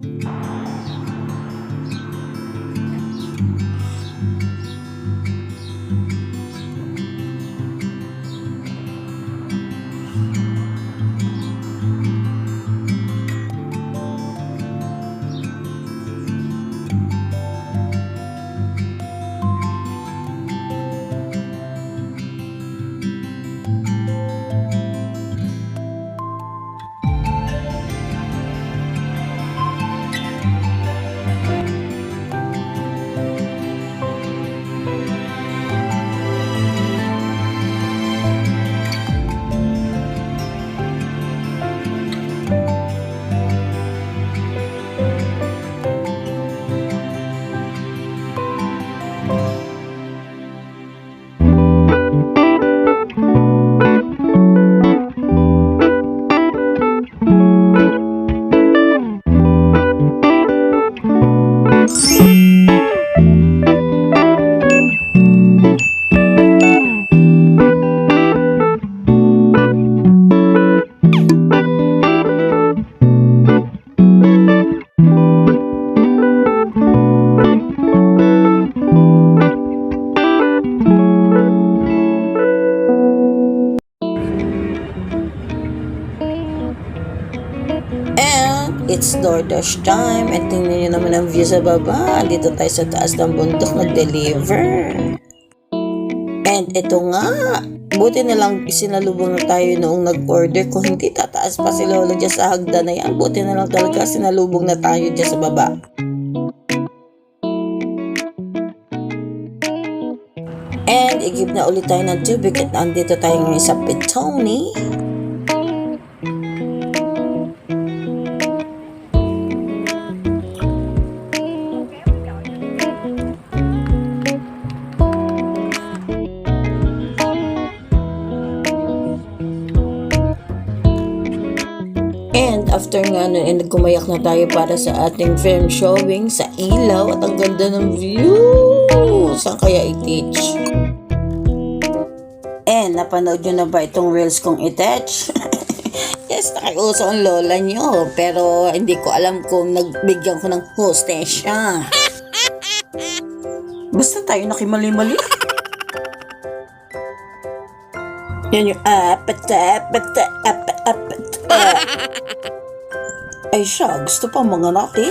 you DoorDash time. And tingnan nyo naman ang view sa baba. Dito tayo sa taas ng bundok nag-deliver. And ito nga, buti na lang sinalubong na tayo noong nag-order. Kung hindi tataas pa si Lola dyan sa hagda na yan, buti na lang talaga sinalubong na tayo dyan sa baba. And i-give na ulit tayo ng tubig at andito tayo ngayon sa Petoni. After nga nun, eh, nagkumayak na tayo para sa ating film showing sa ilaw at ang ganda ng view. Saan kaya i-teach? And napanood nyo na ba itong reels kong i-touch? yes, nakiuso ang lola nyo. Pero hindi ko alam kung nagbigyan ko ng hostess siya. Basta tayo nakimali-mali. Yan yung apat, apat, apat, apat, Ay siya, gusto pa mga natin.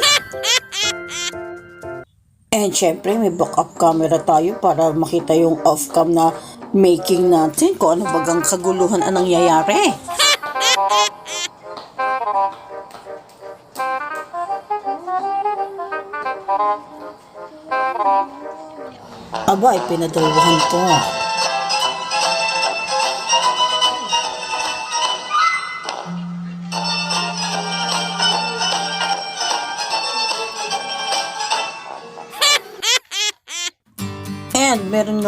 And syempre, may backup camera tayo para makita yung off-cam na making natin kung ano bagang kaguluhan ang nangyayari. Aba, ay pinadalawahan to.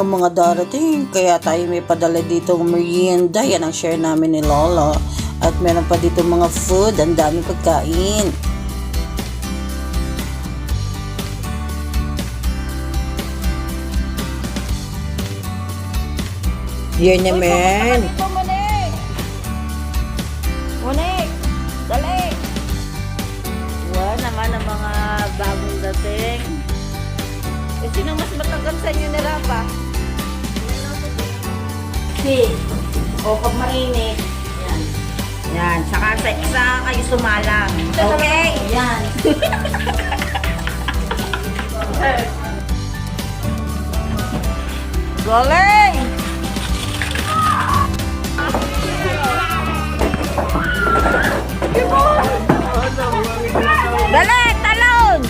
Nga mga darating, kaya tayo may padala dito merienda. Yan ang share namin ni Lolo. At meron pa dito mga food, ang dami pagkain. Yan naman. Monik! Dali! Wow, naman ang mga bagong dating. Eh, sino mas matagal sa inyo ni Rafa? Si. O, pag mainit. Yan. Yan. Saka sa isa kayo sumalang. Okay? Yan. Galing! Dali, talon!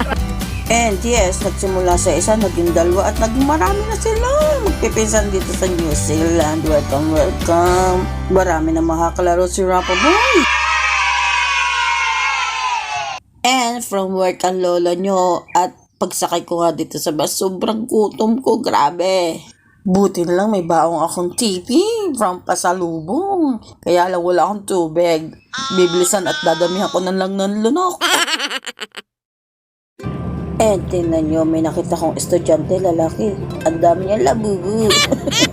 Yes, nagsimula sa isa, naging dalawa at naging marami na sila. Magpipinsan dito sa New Zealand. Welcome, welcome. Marami na makakalaro si Rappa Boy. And from work ang lola nyo at pagsakay ko nga dito sa bus, sobrang gutom ko, grabe. Buti na lang may baong akong TV from pasalubong. Kaya lang wala akong tubig. Bibilisan at dadamihan ko na lang ng lunok. Eh, tingnan nyo, may nakita kong estudyante lalaki. Ang dami niya labubu.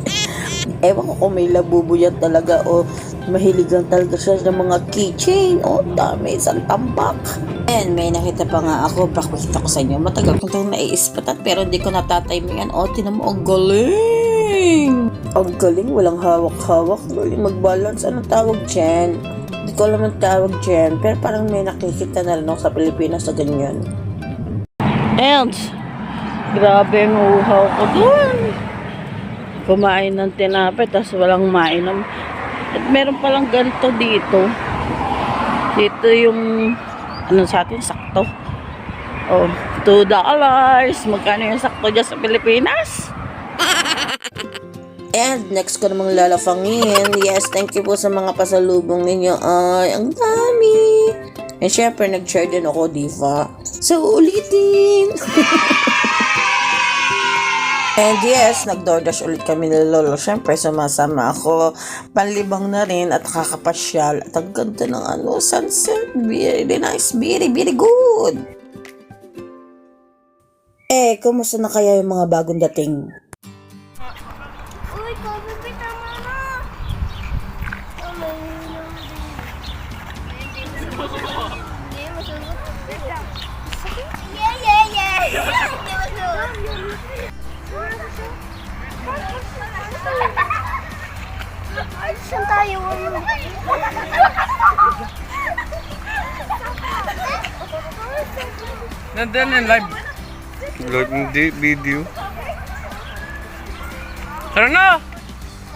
Ewan ko kung may labubu yan talaga o Mahiligan talaga siya ng mga keychain. Oh, dami. Isang tambak. And may nakita pa nga ako. Pakita ko sa inyo. Matagal kong itong naiispatan pero hindi ko natatimingan. Oh, tinan mo. Ang galing. Ang galing. Walang hawak-hawak. Galing mag-balance. Anong tawag dyan? Hindi ko alam ang tawag dyan. Pero parang may nakikita na rin ako sa Pilipinas na ganyan. And, grabe ang uhaw ko dun. Kumain ng tinapay, tapos walang mainom. At meron palang ganito dito. Dito yung, ano sa atin, sakto. Oh, $2 dollars. Magkano yung sakto dyan sa Pilipinas? And next ko namang lalafangin. Yes, thank you po sa mga pasalubong ninyo. Ay, ang dami. And syempre, nag-share din ako, diva. So, ulitin. And yes, nag-DoorDash ulit kami ni Lolo. Syempre, sumasama ako. Panlibang na rin at kakapasyal. At ang ganda ng ano, sunset. Very nice, very, very good. Eh, kumusta na kaya yung mga bagong dating? Nandun yan live. Live hindi, video. Tara na!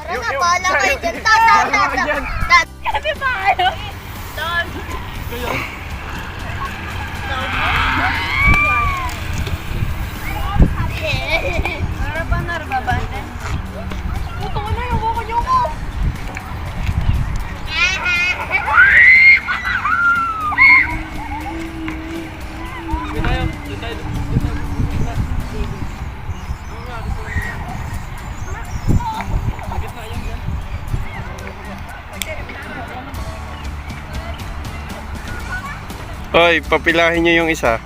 Tara na, bahala kayo dyan. Ta, ta, ta, ta. Ta. Happy ba kayo? Naraban, naraban. Puto ko na yung buko niyo Hoy, papilahin nyo yung isa.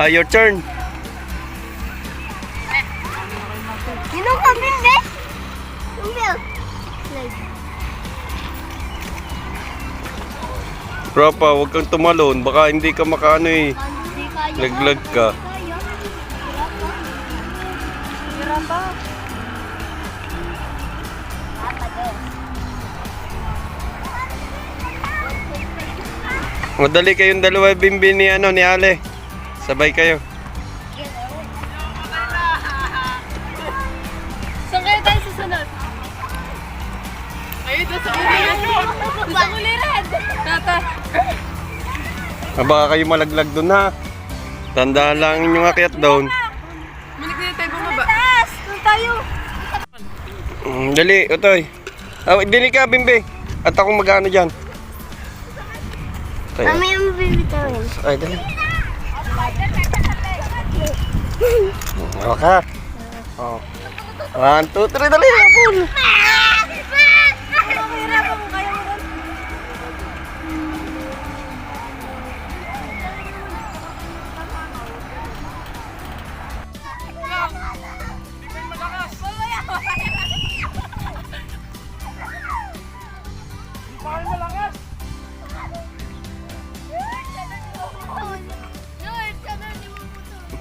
Ah, your turn. Ka, Bimbe? Yung milk. Slide. Propa, huwag kang tumalon. Baka hindi ka makaano eh. Laglag ka. Hirap Madali kayong dalawa bimbi ni ano ni Ale. Sabay kayo. Saan kayo tayo susunod? Ayun, doon sa uliran. Sa uliran. Tata. Ah, baka kayo malaglag doon ha. Tandaan lang inyong akyat down. Taas! Doon tayo. Mm, dali, utoy. Ah, dili ka, bimbi. At ako mag-ano dyan. Tayo. Mamaya mo bibitawin. Ay, dali. Okay. Oh. One, two, three, dali. Apul.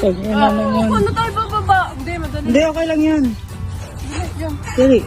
Ano tayo bababa? Hindi, madali. Hindi, okay lang yan. Dali.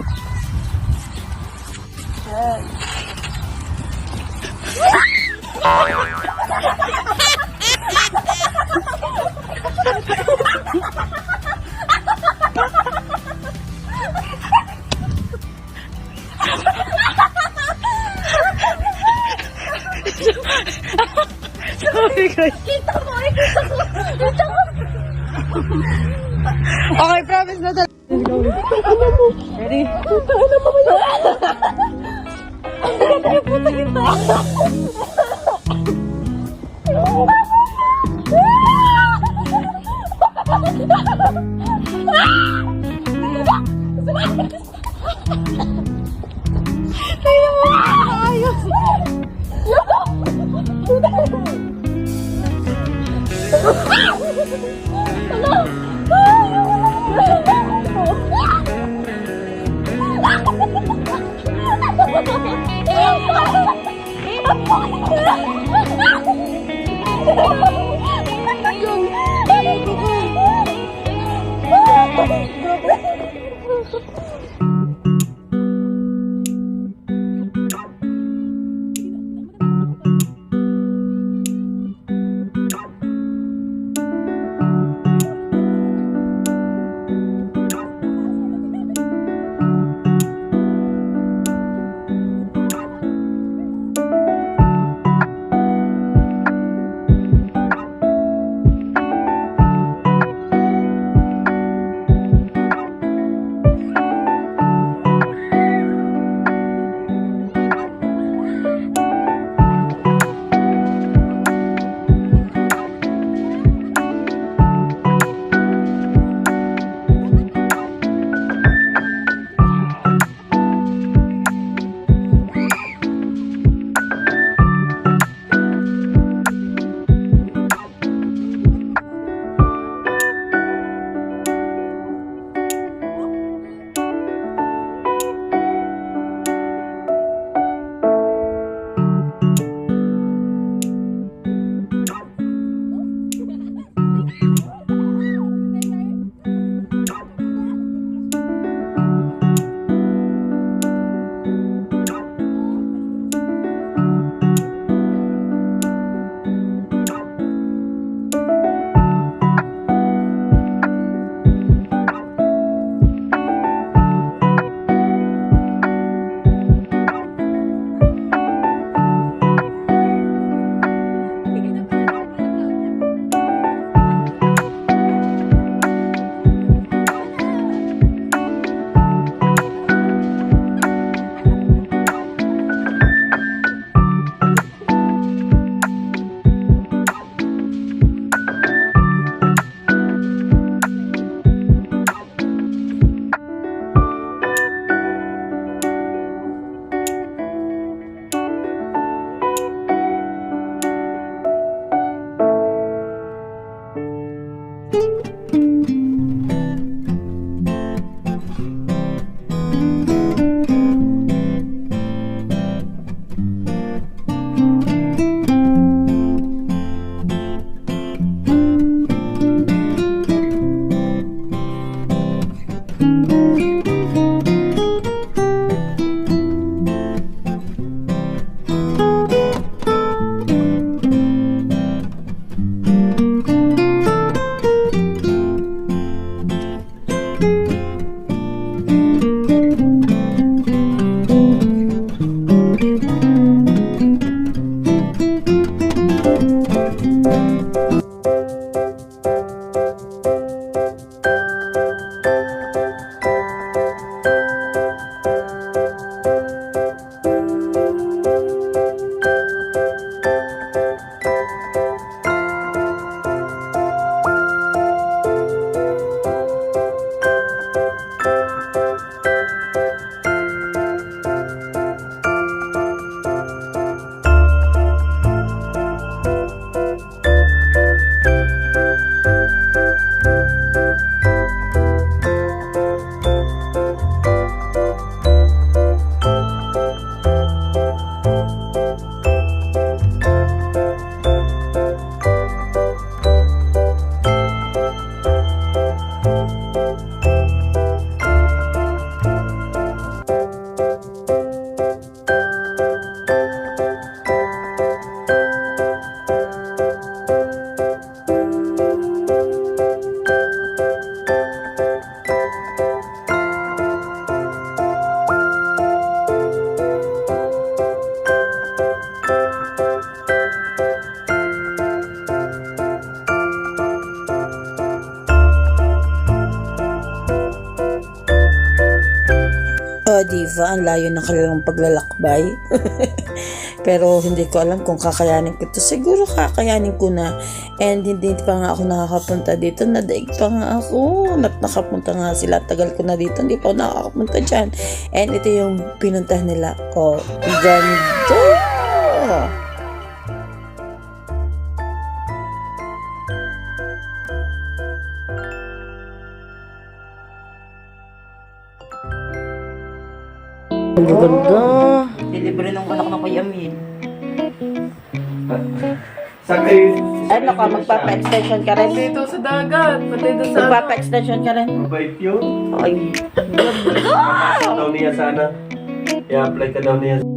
啊！么怎么 ¡Gracias! Layo ng kanilang paglalakbay. Pero hindi ko alam kung kakayanin ko to. Siguro kakayanin ko na. And hindi pa nga ako nakakapunta dito. Nadaig pa nga ako. At nakapunta nga sila. Tagal ko na dito. Hindi pa ako nakakapunta dyan. And ito yung pinuntahan nila ko. Ganda! Ganda. Delivery ng anak ng Kuya Min. Saan kayo? Ano ka, magpapa-extension ka rin? Dito sa dagat, pati doon sa... Magpapa-extension ka rin? Mabait yun. Ay, Papasok daw niya sana. I-apply ka daw niya.